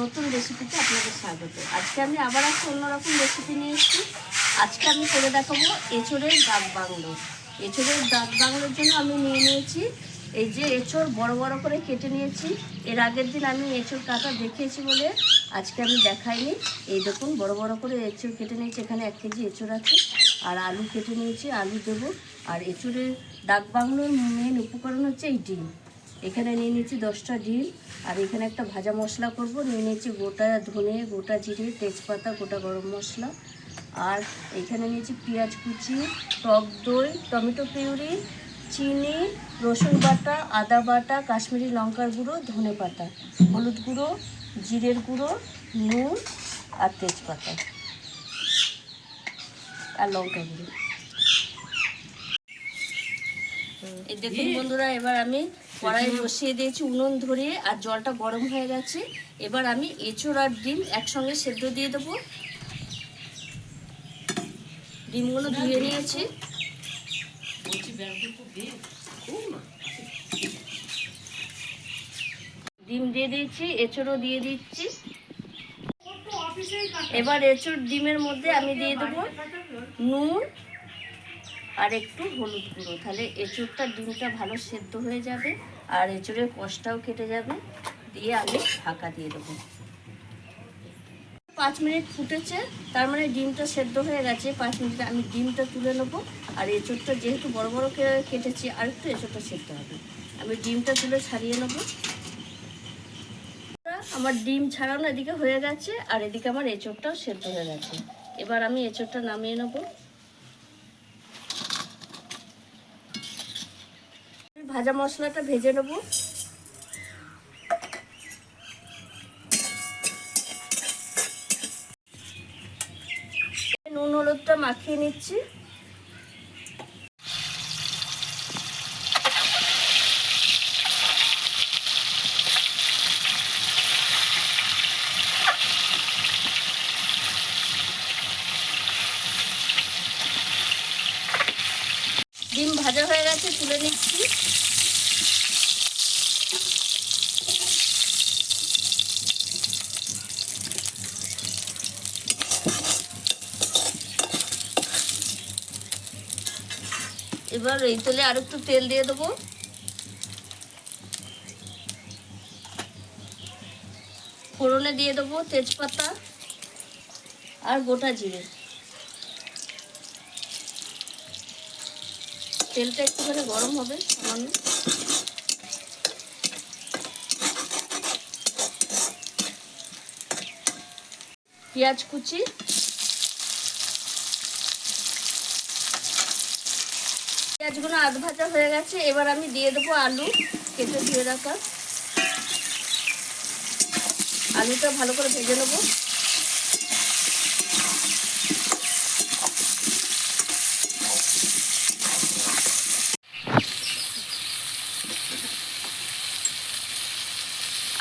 নতুন রেসিপিতে আপনাদের স্বাগত। আজকে আমি আবার একটা অন্যরকম রেসিপি নিয়ে এসেছি। আজকে আমি করে দেখাবো এঁচড়ের ডাক বাংলো। এঁচড়ের ডাক বাংলোর জন্য আমি নিয়ে নিয়েছি। এই যে এঁচড় বড় বড় করে কেটে নিয়েছি। এর আগের দিন আমি এঁচড় কাটা দেখিয়েছি বলে আজকে আমি দেখাইনি। এই দেখুন, বড় বড় করে এঁচড় কেটে নিয়েছি। এখানে এক কেজি এঁচড় আছে। আর আলু কেটে নিয়েছি, আলু দেবো। আর এঁচড়ের দাগ বাংলোর মেন উপকরণ হচ্ছে এই ডিম। এখানে নিয়ে নিয়েছি দশটা ডিম আর এখানে একটা ভাজা মশলা করব। নিয়ে নিয়েছি গোটা ধনে গোটা জিরে তেজপাতা গোটা গরম মশলা। আর এখানে নিয়েছি পেঁয়াজ কুচি টক দই টমেটো পিউরি চিনি রসুন বাটা আদা বাটা কাশ্মীরি লঙ্কার গুঁড়ো ধনে পাতা হলুদ গুঁড়ো জিরের গুঁড়ো নুন আর তেজপাতা। আর লঙ্কা গুঁড়ো। এই দেখুন বন্ধুরা এবার আমি কড়াই বসিয়ে দিয়েছি উনুন ধরিয়ে আর জলটা গরম হয়ে গেছে। এবার আমি এঁচড় আর ডিম একসঙ্গে সেদ্ধ দিয়ে দেবো। ডিমগুলো ধুয়ে নিয়েছি। ডিম দিয়ে দিয়েছি এঁচড়ও দিয়ে দিচ্ছি। এবার এঁচড় ডিমের মধ্যে আমি দিয়ে দেবো নুন আর একটু হলুদ গুঁড়ো। তাহলে এঁচড়টা ডিমটা ভালো সেদ্ধ হয়ে যাবে, আর এঁচড়ের কষটাও কেটে যাবে। দিয়ে আমি ঢাকা দিয়ে দেবো। পাঁচ মিনিট ফুটেছে, তার মানে ডিমটা সেদ্ধ হয়ে গেছে। পাঁচ মিনিটে আমি ডিমটা তুলে নেব, আর এঁচড়টা যেহেতু বড় বড় কেটেছি, আর একটু এঁচড়টা সেদ্ধ হবে। আমি ডিমটা তুলে ছাড়িয়ে নেব। আমার ডিম ছাড়ানো এদিকে হয়ে গেছে, আর এদিকে আমার এঁচড়টাও সেদ্ধ হয়ে গেছে। এবার আমি এঁচড়টা নামিয়ে নেব। ভাজা মশলাটা ভেজে নেব। নুন হলুদটা মাখিয়ে নিচ্ছি। ডিম ভাজা হয়ে গেছে তুলে নিচ্ছি। এবার এই তেলে আর একটু তেল দিয়ে দেবো। ফোড়নে দিয়ে দেবো তেজপাতা আর গোটা জিরে। তেলটা একটুখানি গরম হবে সামান্য। পেঁয়াজ কুচি পেঁয়াজগুলো আধ ভাজা হয়ে গেছে, এবার আমি দিয়ে দেবো আলু, কেটে ধুয়ে রাখা। আলুটা ভালো করে ভেজে নেব।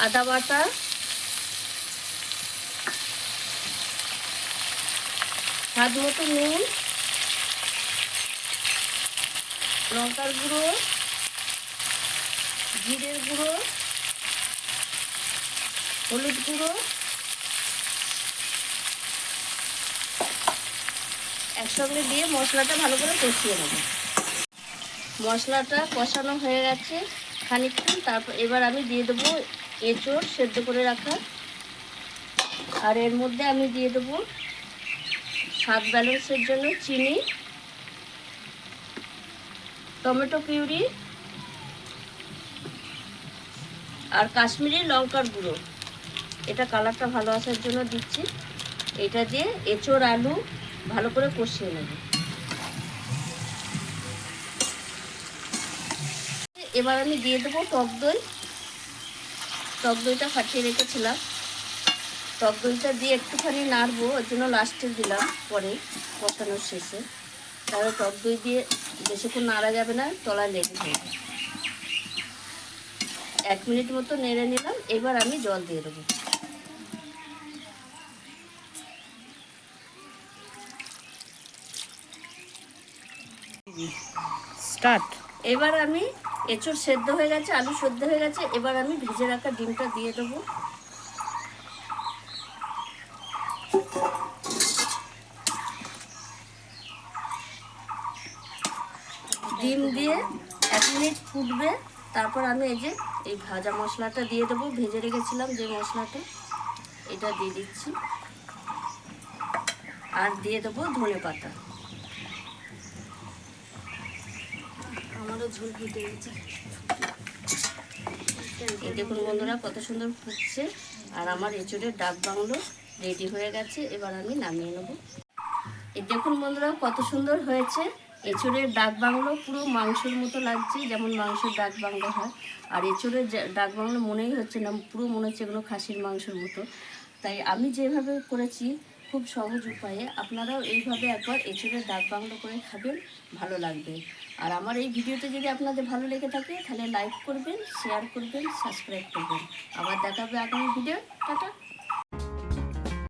আদা বাটা। স্বাদ মতো নুন। লঙ্কার গুঁড়ো, জিরের গুঁড়ো, হলুদ গুঁড়ো, একসঙ্গে দিয়ে মশলাটা ভালো করে কষিয়ে নেব। মশলাটা কষানো হয়ে গেছে খানিকক্ষণ তারপর এবার আমি দিয়ে দেবো এঁচড় সেদ্ধ করে রাখা। আর এর মধ্যে আমি দিয়ে দেবো স্বাদ ব্যালেন্সের জন্য চিনি। টমেটো পিউরি আর কাশ্মীরি লঙ্কার গুঁড়ো। এটা কালারটা ভালো আসার জন্য দিচ্ছি। এটা দিয়ে এঁচড় আলু ভালো করে কষিয়ে নেব। এবার আমি দিয়ে দেবো টক দই। টক দইটা ফাটিয়ে রেখেছিলাম। টক দইটা দিয়ে একটুখানি নাড়বো, ওর জন্য লাস্টে দিলাম পরে কষানোর শেষে। তাহলে টক দই দিয়ে বেশিক্ষণ নাড়া যাবে না তলায় লেগে যাবে। এক মিনিট মতো নেড়ে নিলাম এবার আমি জল দিয়ে দেবো। স্টার্ট। এবার আমি এঁচড় সেদ্ধ হয়ে গেছে আলু সেদ্ধ হয়ে গেছে এবার আমি ভিজে রাখা ডিমটা দিয়ে দেবো। মিনিট ফুটবে। তারপর আমি এই যে এই ভাজা মশলাটা দিয়ে দেবো। ভেজে রেখেছিলাম যে মশলাটা, এটা দিয়ে দিচ্ছি। আর দিয়ে দেবো ধনে পাতা। আমারও ঝোল ফুটে গেছে। এই দেখুন বন্ধুরা, কত সুন্দর ফুটছে। আর আমার এঁচড়ের ডাক বাংলো রেডি হয়ে গেছে। এবার আমি নামিয়ে নেব। এই দেখুন বন্ধুরা, কত সুন্দর হয়েছে। এঁচড়ের ডাক বাংলো পুরো মাংসের মতো লাগছে, যেমন মাংসের ডাক বাংলো হয়। আর এঁচড়ের ডাক বাংলো মনেই হচ্ছে না, পুরো মনে হচ্ছে এগুলো খাসির মাংসের মতো। তাই আমি যেভাবে করেছি খুব সহজ উপায়ে, আপনারাও এইভাবে একবার এঁচড়ের ডাক বাংলো করে খাবেন, ভালো লাগবে। আর আমার এই ভিডিওটা যদি আপনাদের ভালো লেগে থাকে, তাহলে লাইক করবেন, শেয়ার করবেন, সাবস্ক্রাইব করবেন। আবার দেখাবে আগামী ভিডিও। টাটা।